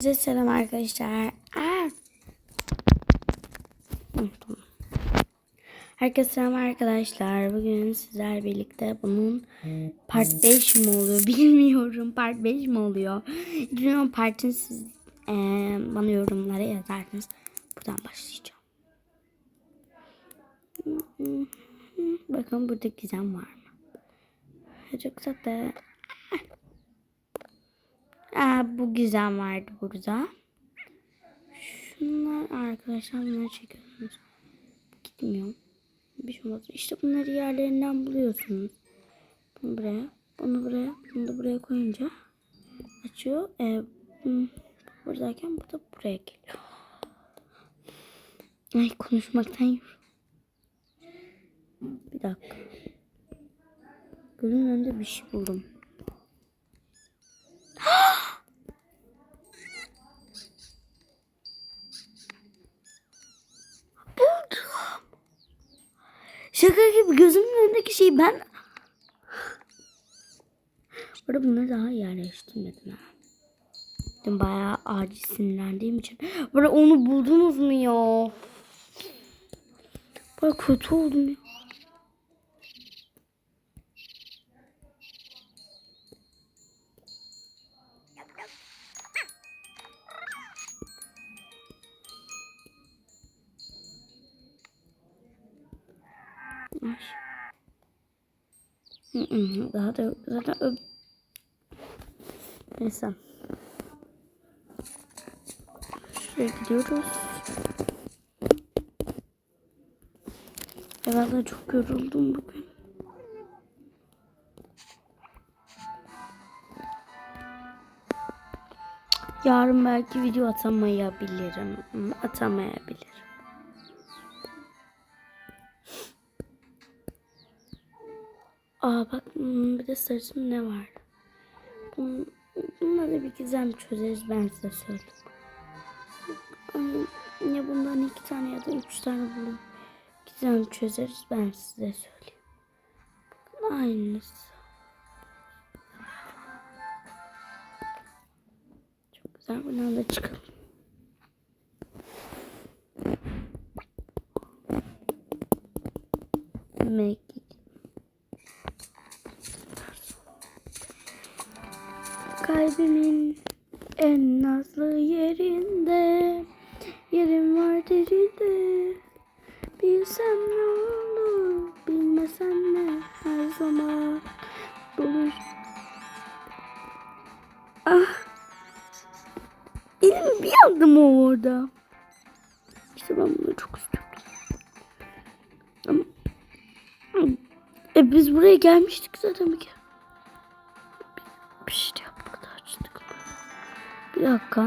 Size selam arkadaşlar. Aa. Tamam. Herkese selam arkadaşlar. Bugün sizler birlikte bunun part 5 mi oluyor bilmiyorum. Part 5 mi oluyor? Bilmiyorum partini siz eee, bana yorumlara yazarsınız. Buradan başlayacağım. Bakın burada gizem var mı? Çok tatlı. Aa, bu gizem vardı burada. Şunlar arkadaşlar bunları çekiyorsunuz. Gitmiyor. Bir şey olmaz. İşte bunları yerlerinden buluyorsunuz. Bunu buraya, bunu buraya, bunu da buraya koyunca açıyor. Ee, hmm, buradayken bu da buraya geliyor. Ay konuşmaktan yor. Bir dakika. Gözümün önünde bir şey buldum. Şaka gibi gözümün önündeki şeyi ben... Burada bunları daha yerleştirmedim ha. Dün bayağı acil sinirlendiğim için. Burada onu buldunuz mu ya? Baya kötü oldum ya. Hı, Daha da zaten öp. Neyse. Şuraya gidiyoruz. Evet ben çok yoruldum bugün. Yarın belki video atamayabilirim. Atamayabilirim. Aa bak hmm, bir de sarısın ne var? Bun, bununla da bir gizem çözeriz ben size söyleyeyim. Ay, Ya bundan iki tane ya da üç tane bulup gizem çözeriz ben size söyleyeyim. Aynısı. Çok güzel bundan da çıkalım. Make Kalbimin en nazlı yerinde. Yerim var derinde Bilsem ne olur Bilmesem ne her zaman Buluş Ah! Elim bir yandım o orada? İşte ben bunu çok istiyordum Ama e, biz buraya gelmiştik zaten bir kere Bir dakika.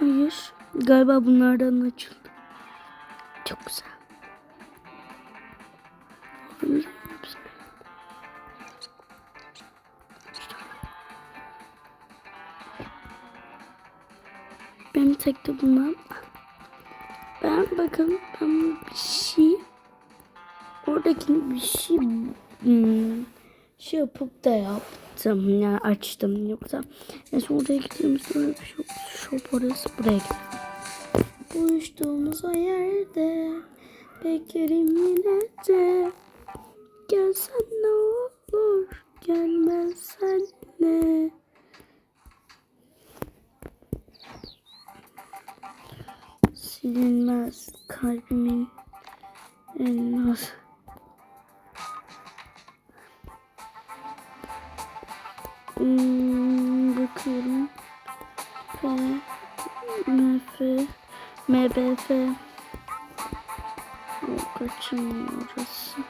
Hayır. Galiba bunlardan açıldı. Çok güzel. Benim tek de bundan. Bakın ben bir şey oradaki bir şey hmm, şey yapıp da yaptım yani açtım. Yoksa neyse oraya gittiğimizde öyle bir şey. Shop orası buraya gidelim. Buluştuğumuz o yerde beklerim yine de. Gelsen ne olur gelmezsen ne silinmez kalbimin naz. Hmm, bakıyorum. F, MF, MBF. Yok açılmıyor orası.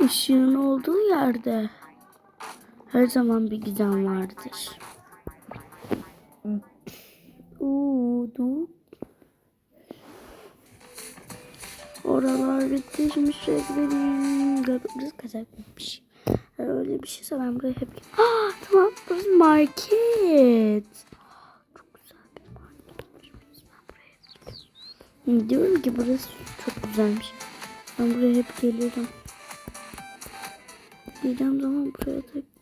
Işığın olduğu yerde her zaman bir giden vardır. Uuu Oralar bitirmiş ezberim. Gördüğünüz kadar bitmiş. Eğer öyle bir şeyse ben buraya hep... Ah, tamam burası market. Çok güzel bir market. Diyorum ki burası çok güzelmiş. Ben buraya hep geliyorum. Geleceğim zaman buraya da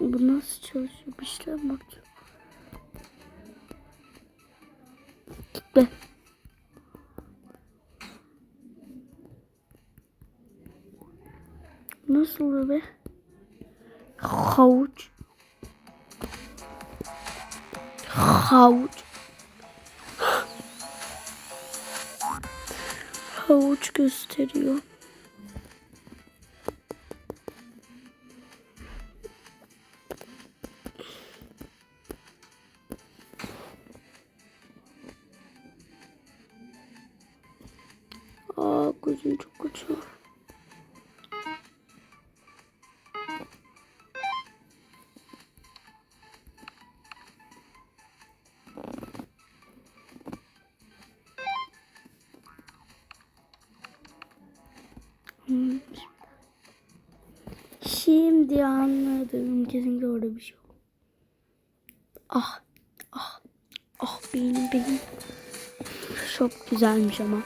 Bu nasıl çalışıyor? Bir şeyler mi bakacağım. Git be. Nasıl oluyor be? Havuç. Havuç. Havuç gösteriyor. Gözüm çok. Hmm. Şimdi anladım. Kesinlikle orada bir şey yok. Ah. Ah. Ah beynim benim. Çok güzelmiş ama.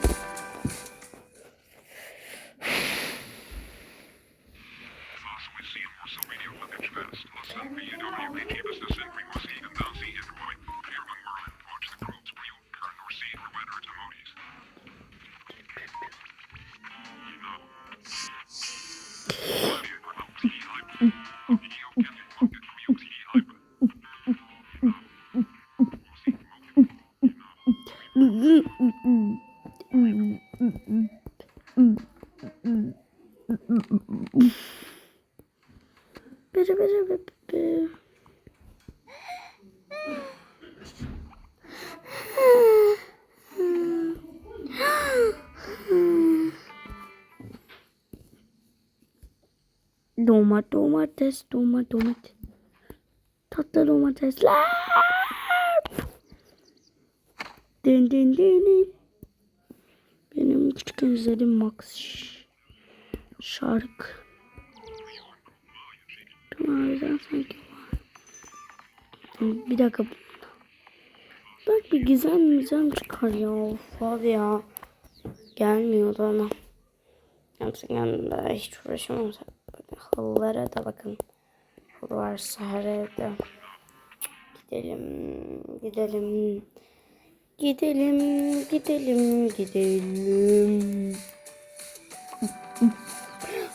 Domat, domates, domat, domates. Tatlı domatesler. Din din din din. Benim küçükken izlediğim Max şarkı. Nereden sanki var. Bir dakika. Bak bir gizem gizem çıkar ya. Of abi ya. Gelmiyor da ama. Gerçekten de hiç uğraşamam. Bakın halılara da bakın. Varsa her evde. Gidelim. Gidelim. Gidelim. Gidelim. Gidelim.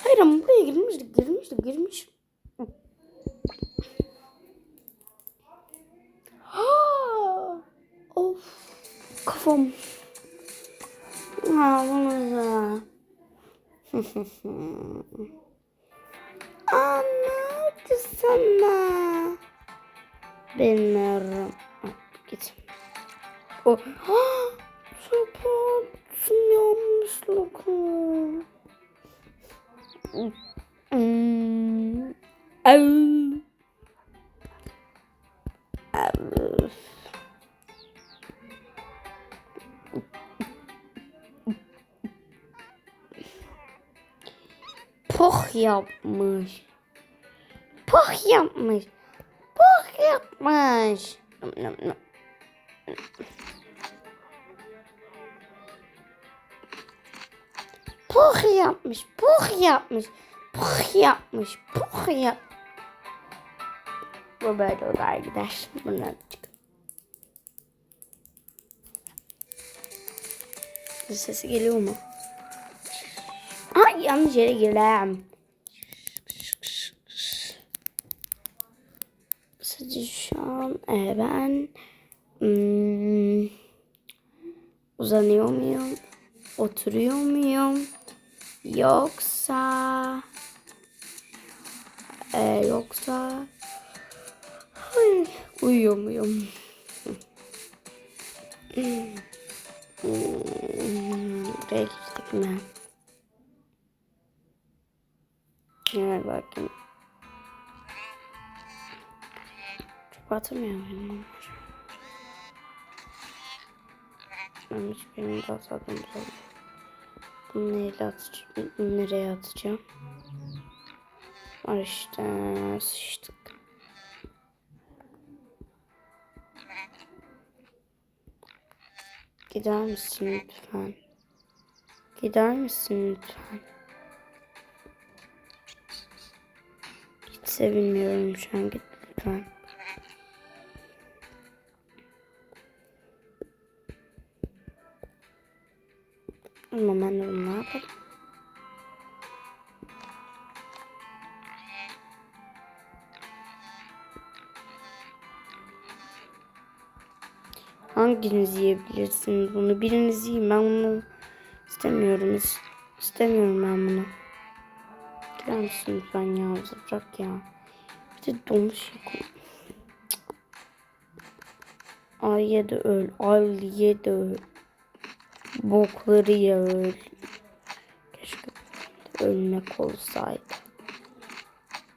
Hayır ama buraya girmiştik. Girmiştik. Girmiş. Of. Kafam. Ha, bu ne? Anladı sana. Bilmiyorum. Git. O. Sopa. Yanlışlıkla. Hmm. Yapmış. Poh yapmış. Poh yapmış. Poh yapmış. Poh yapmış. Poh yapmış. Poh yap. Bu böyle olur gider. Bundan çık. Sesi geliyor mu? Ay yanlış yere girdim. Sadece şu an e, ben hmm, uzanıyor muyum? Oturuyor muyum? Yoksa e, yoksa uyuyor muyum? Buraya girdik mi? Şuna bakayım. Batamıyor muyum? Ben hiçbirini de atladım zaten. Şey Bunu neyle atacağım? Nereye atacağım? Var işte sıçtık. Gider misin lütfen? Gider misin lütfen? Hiç sevinmiyorum şu an git lütfen. Ama ben bunu ne yapalım? Hanginiz yiyebilirsiniz bunu? Biriniz yiyin. Ben bunu istemiyorum. İs- İstemiyorum ben bunu. Gider misin lütfen ya? Bırak ya. Bir de domuz yok. Ay ye de öl. Ay ye de öl. Bokları öl. Keşke ölmek olsaydı.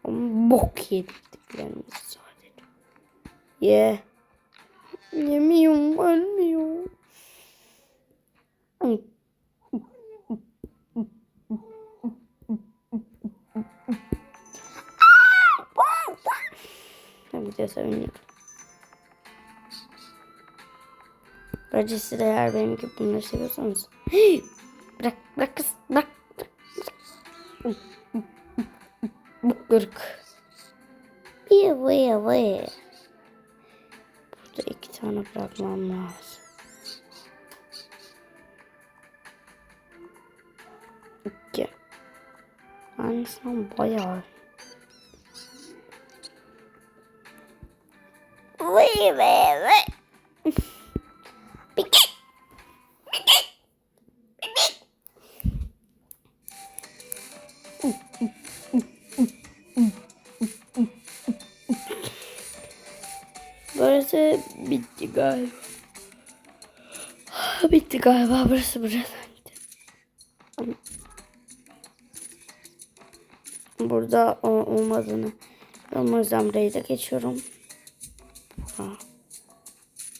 Ama bok yediklerimiz sadece. Ye. Yemiyorum, ölmüyor. Ben bir de seviniyorum. Bence siz de eğer benim gibi bunları seviyorsanız. Hey! Bırak, bırak kız, bırak. bırak. Bu kırık. Bir vaya vaya. Burada iki tane bırakmam lazım. İki. Yani sen bayağı. Vay vay vay. Galiba. Bitti galiba burası bitti. Burada o olmadığını yüzden burayı da geçiyorum. Ha.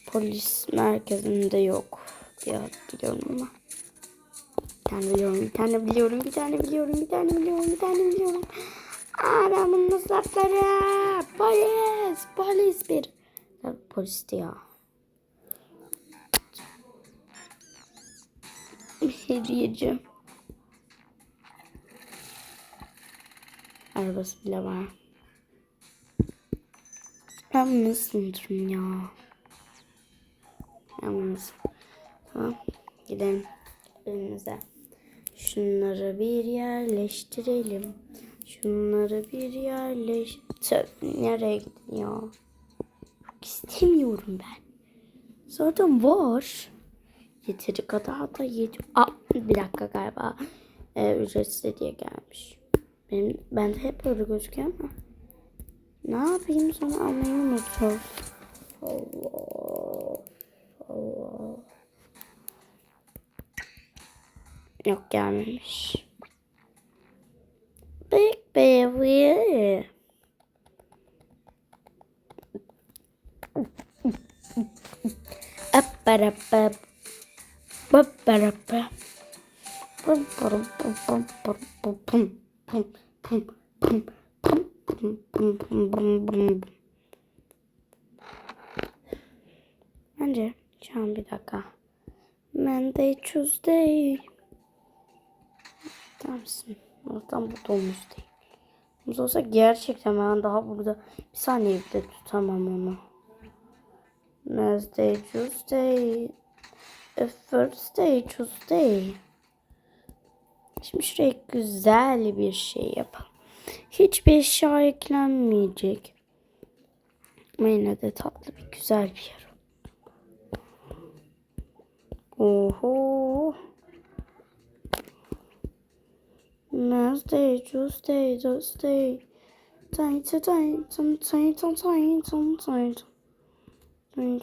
Polis merkezinde yok diye biliyorum ama. Bir tane biliyorum, bir tane biliyorum, bir tane biliyorum, bir tane biliyorum, bir tane biliyorum. Aa ben bunu nasıl atlarım? Polis, polis bir. Ya, polisti ya. Hediyeci. Arabası bile var. Ben bunu nasıl unuturum ya? Yalnız. Tamam. Gidelim. Evimize. Şunları bir yerleştirelim. Şunları bir yerleş... Tüh, nereye gidin ya? İstemiyorum ben. Zaten var. Yeteri kadar da. Aa, bir dakika galiba. Ee, ücretsiz diye gelmiş. Benim, ben de hep öyle gözüküyor ama. Ne yapayım sonra almayı unutuyorum. Allah. Allah. Yok gelmemiş. Big baby. Apparapa. Apparapa. Pum Bence şu an bir dakika. Monday, Tuesday. Tamamsın. Oradan bu domuz değil. Domuz olsa gerçekten ben daha burada bir saniye bile tutamam onu. Wednesday, Tuesday, a Thursday, Tuesday. Şimdi şuraya güzel bir şey yapalım. Hiçbir eşya eklenmeyecek. Ama yine de tatlı bir güzel bir yer. Oho. Wednesday, Tuesday, Thursday. Tay tay tay tay tay tay tay tay tay. Dun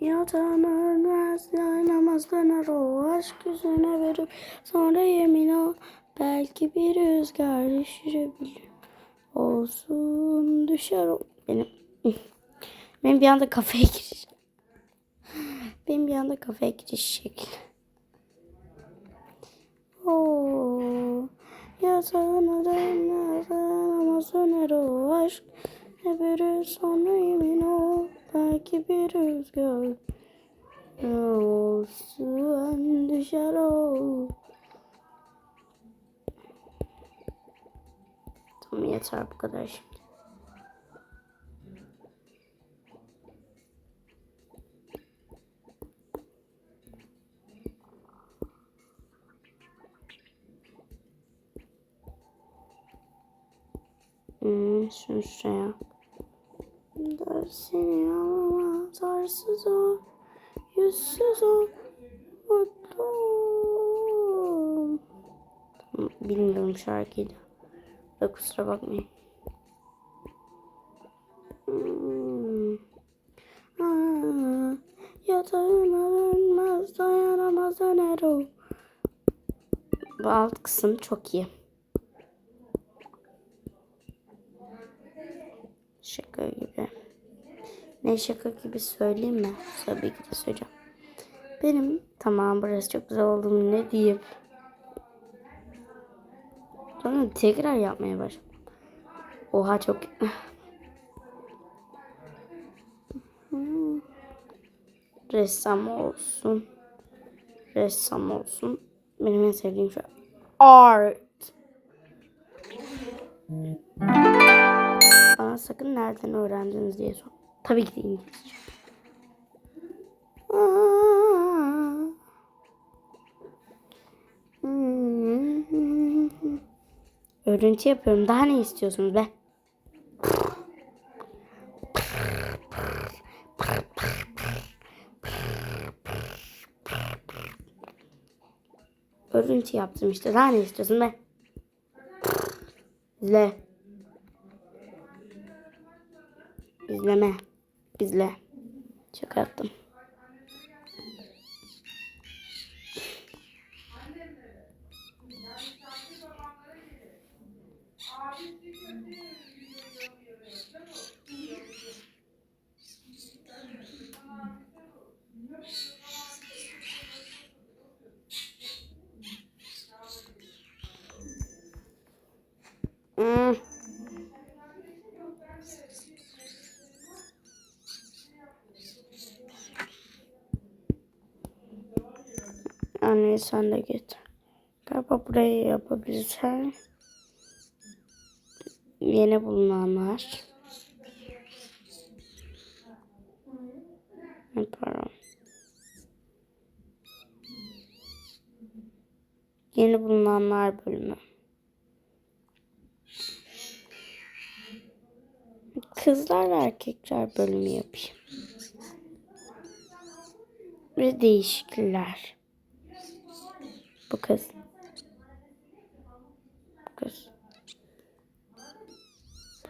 Yatan ölmez, dayanamaz döner o aşk yüzüne verip sonra yemin o. Belki bir rüzgar düşürebilir. Olsun düşer o. Benim, benim bir anda kafaya giriş. Benim bir anda kafaya giriş şekli. Oo, yatağına dönmez, dayanamaz döner o aşk. Ne verir sonra yemin ol, belki bir rüzgar. Olsun düşer o. Tamam yeter bu kadar şimdi. Hmm, şunu şuraya. Dersini ama tarsız o, yüzsüz o, mutlu. ol. Tamam, Da. Da kusura bakmayın. Hmm. Yatağına dönmez, dayanamaz döner o. Bu alt kısım çok iyi. Şaka gibi. Ne şaka gibi söyleyeyim mi? Tabii ki de söyleyeceğim. Benim tamam burası çok güzel oldu ne diyeyim. Sonra tekrar yapmaya başladım. Oha çok... Hmm. Ressam olsun. Ressam olsun. Benim en sevdiğim şey art. Bana sakın nereden öğrendiniz diye sor. Tabii ki de İngilizce. Aa. Örüntü yapıyorum. Daha ne istiyorsunuz be? Örüntü yaptım işte. Daha ne istiyorsun be? İzle. İzleme. İzle. Şaka yaptım. Hmm. Anne sen de git. Galiba burayı yapabilirsen. Yeni bulunanlar. Pardon. Yeni bulunanlar bölümü. Kızlar ve erkekler bölümü yapayım. Ve değişiklikler. Bu kız. Bu kız.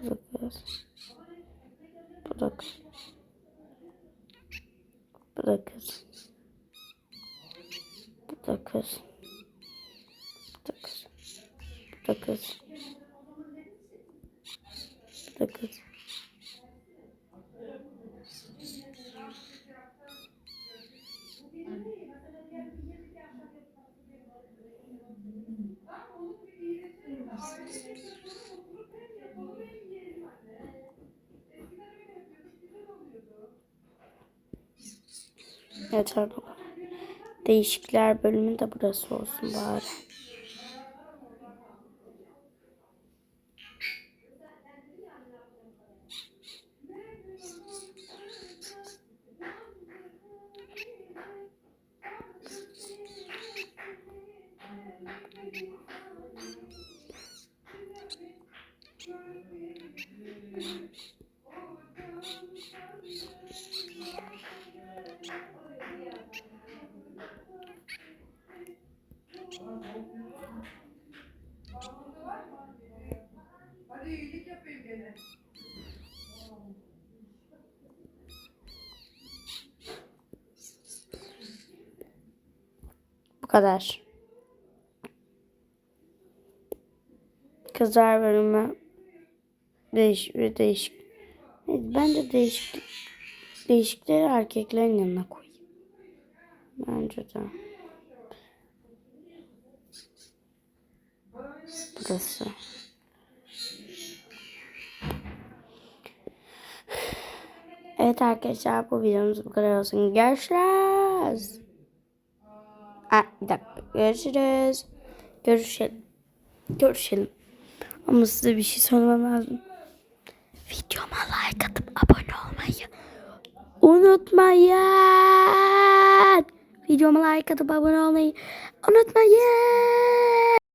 Bu kız. Bu da kız. Bu da kız. Bu da kız. Bu da kız. Bu da kız. Bu da kız. Bu kadar. Değişikler bölümü de burası olsun bari. Kadar. Kızlar bölümü değiş ve değişik. Evet, bence değişik değişikleri erkeklerin yanına koyayım. Bence de. Burası. Evet arkadaşlar bu videomuz bu kadar olsun. Görüşürüz. Aa, bir dakika. Görüşürüz. Görüşelim. Görüşelim. Ama size bir şey söylemem lazım. Videoma like atıp abone olmayı unutmayın. Videoma like atıp abone olmayı unutmayın.